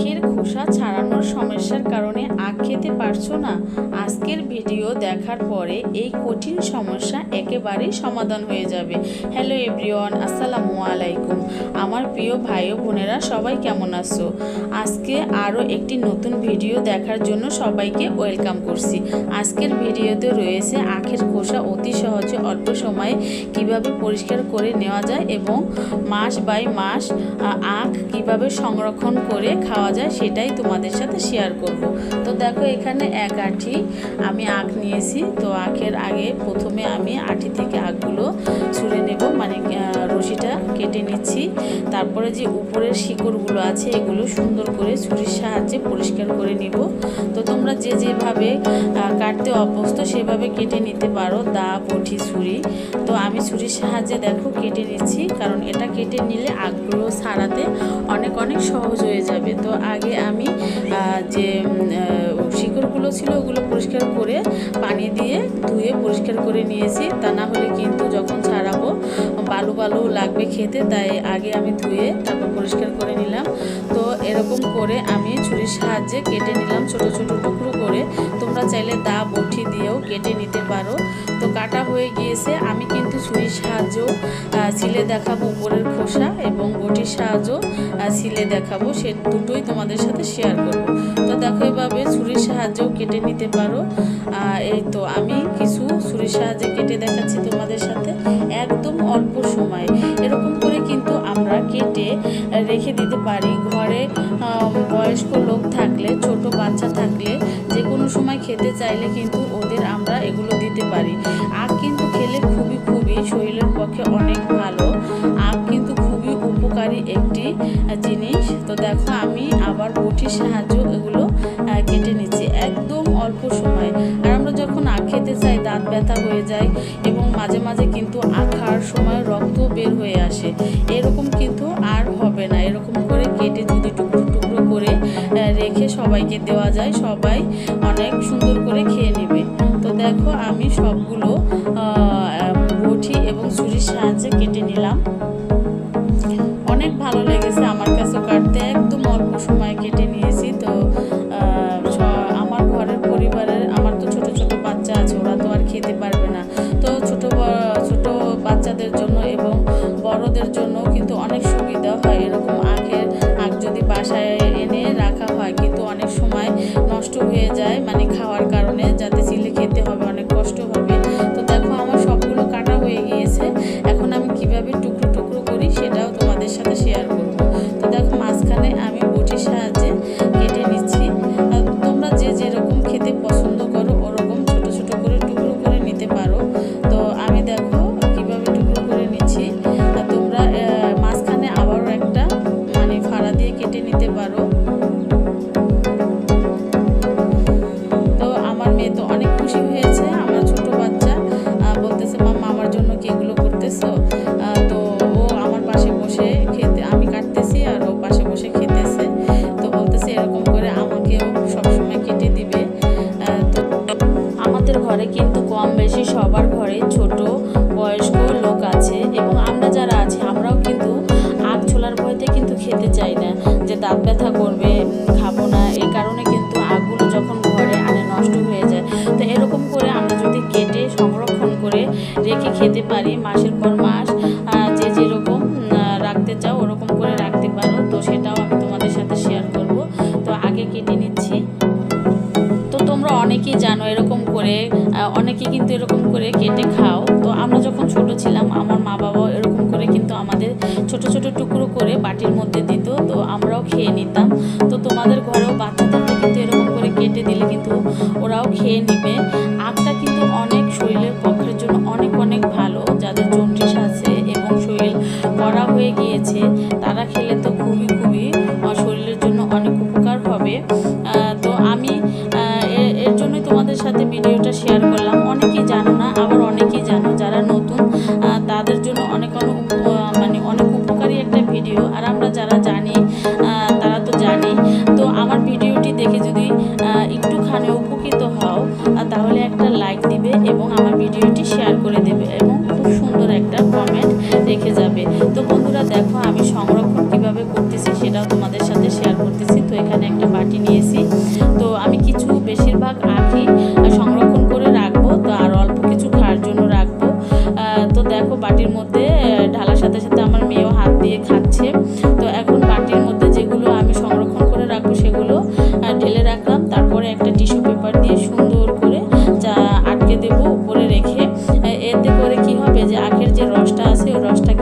আখের খোসা ছাড়ানোর সমস্যার কারণে আখ খেতে পারছ না? আজকের ভিডিও দেখার পরে এই কঠিন সমস্যা একেবারেই সমাধান হয়ে যাবে। হ্যালো এভরিওয়ান, আসসালামু আলাইকুম। আমার প্রিয় ভাই ও বোনেরা, সবাই কেমন আছো? আজকে আরও একটি নতুন ভিডিও দেখার জন্য সবাইকে ওয়েলকাম করছি। আজকের ভিডিওতে রয়েছে আখের খোসা অতি সহজে অল্প সময়ে কীভাবে পরিষ্কার করে নেওয়া যায় এবং মাস বাই মাস আখ কীভাবে সংরক্ষণ করে খাওয়া যায় সেটাই তোমাদের সাথে শেয়ার করব। তো দেখো এখানে এক আঠি আমি আখ নিয়েছি, তো আখের আগে প্রথমে আমি আঠি থেকে আখগুলো ছুঁড়ে নেব মানে রশিটা কেটে নিচ্ছি। তারপরে যে উপরের শিকড়গুলো আছে, এগুলো সুন্দর করে ছুরির সাহায্যে পরিষ্কার করে নিব। তো তোমরা যে যেভাবে কাটতে অভ্যস্ত সেভাবে কেটে নিতে পারো দা বটি ছুরি। তো আমি ছুরির সাহায্যে দেখো কেটে নিচ্ছি, কারণ এটা কেটে নিলে আখগুলো ছাড়াতে অনেক অনেক সহজ হয়ে যাবে। তো আগে আমি যে শিকড়গুলো ছিল ওগুলো পরিষ্কার করে পানি দিয়ে ধুয়ে পরিষ্কার করে নিয়েছি। তা না হলে কিন্তু যখন ছাড়াবো, বালু বালু লাগবে খেতে, তাই আগে আমি ধুয়ে তারপর পরিষ্কার করে নিলাম। তো এরকম করে আমি ছুরির সাহায্যে কেটে নিলাম ছোট ছোট টুকরো করে। তোমরা চাইলে দা, বটি দিয়েও কেটে নিতে পারো। কাটা হয়ে গিয়েছে। আমি কিন্তু ছুরির সাহায্যেও আহ, ছিলে দেখাবো উপরের খোসা এবং বটির সাহায্যেও আহ, ছিলে দেখাবো। সে দুটোই তোমাদের সাথে শেয়ার করব। তো দেখো এভাবে ছুরির সাহায্যেও কেটে নিতে পারো। এই তো আমি কিছু ছুরির সাহায্যে কেটে দেখাচ্ছি তোমাদের সাথে একদম অল্প সময়। এরকম করে কিন্তু আমরা কেটে রেখে দিতে পারি। ঘরে বয়স্ক লোক থাকলে ছোট বাচ্চা থাকলে যে কোনো সময় খেতে চাইলে কিন্তু ওদের আমরা এগুলো দিতে পারি। আখ কিন্তু খেলে খুবই খুবই শরীরের পক্ষে অনেক ভালো। আখ কিন্তু খুবই উপকারী একটি জিনিস। তো দেখো আমি আবার বটির সাহায্য এগুলো কেটে নিচ্ছি একদম অল্প সময়। আর আমরা যখন আখ খেতে চাই দাঁত ব্যথা হয়ে যায় এবং মাঝে মাঝে কিন্তু আখ খাওয়ার সময় রক্ত বের হয়ে আসে। এরকম কিন্তু আর হবে না। এরকম করে কেটে যদি টুকরো টুকরো করে রেখে সবাইকে দেওয়া যায়। সবাই অনেক সুন্দর করে খেয়ে নেবে। দেখো, আমি সবগুলো বটি এবং ছুরির সাহায্যে কেটে নিলাম। অনেক ভালো লেগেছে আমার কাছে কাটতে, একদম অল্প সময় কেটে নিয়েছি। তো আমার ঘরের পরিবারের, আমার তো ছোট ছোট বাচ্চা আছে, ওরা তো আর খেতে পারবে না। তো ছোট ছোট বাচ্চাদের জন্য এবং বড়দের জন্য কিন্তু অনেক সুবিধা হয় এরকম নিতে পারো। তো আমার মেয়ে তো অনেক খুশি হয়েছে, আমার ছোট বাচ্চা বলতেছে, মাম্মা, আমার জন্য কি এগুলো করতেছো? তো ও আমার পাশে বসে খেতে, আমি কাটতেছি আর ও পাশে বসে খেতেছে। তো বলতেছে, এরকম করে আমাকেও সবসময় কেটে দিবে। তো আমাদের ঘরে কিন্তু কম বেশি সবার ঘরে ছোট, বয়স্ক খেতে পারি মাসের পর মাস যে যেরকম রাখতে চাও ওরকম করে রাখতে পারো। তো সেটাও আমি তোমাদের সাথে শেয়ার করব। তো আগে কেটে নিচ্ছি। তো তোমরা অনেকেই জানো এরকম করে অনেকে কিন্তু এরকম করে কেটে খাও। তো আমরা যখন ছোট ছিলাম, আমার মা বাবাও এরকম করে কিন্তু আমাদের ছোট ছোট টুকরো করে বাটির মধ্যে দিত। তো আমরাও খেয়ে নিতাম। তো তোমাদের ঘরেও বাচ্চা কিন্তু এরকম করে কেটে দিলে কিন্তু ওরাও খেয়ে নিবে। আখটা কিন্তু অনেক খেলে তো খুবই খুবই শরীরের জন্য অনেক উপকার হবে। তো আমি এর জন্যই তোমাদের সাথে ভিডিওটা শেয়ার করলাম। অনেকেই জানো না, আবার অনেকেই জানো, যারা নতুন তাদের জন্য অনেক অনেক মানে অনেক উপকারী একটা ভিডিও। আর আমরা যারা জানি তারা তো জানি তো আমার ভিডিওটি দেখে যদি একটুখানি উপকৃত হও তাহলে একটা লাইক দিবে এবং আমার ভিডিওটি শেয়ার করে দেবে এবং খুব সুন্দর একটা কমেন্ট রেখে যাবে। তো বন্ধুরা দেখো, আমি দিয়ে খাচ্ছে। তো এখন বাটির মধ্যে যেগুলো আমি সংরক্ষণ করে রাখব সেগুলো ঢেলে রাখলাম। তারপরে একটা টিস্যু পেপার দিয়ে সুন্দর করে আটকে দেবো উপরে রেখে। এতে করে কি হবে যে আখের যে রসটা আছে, ওই রসটা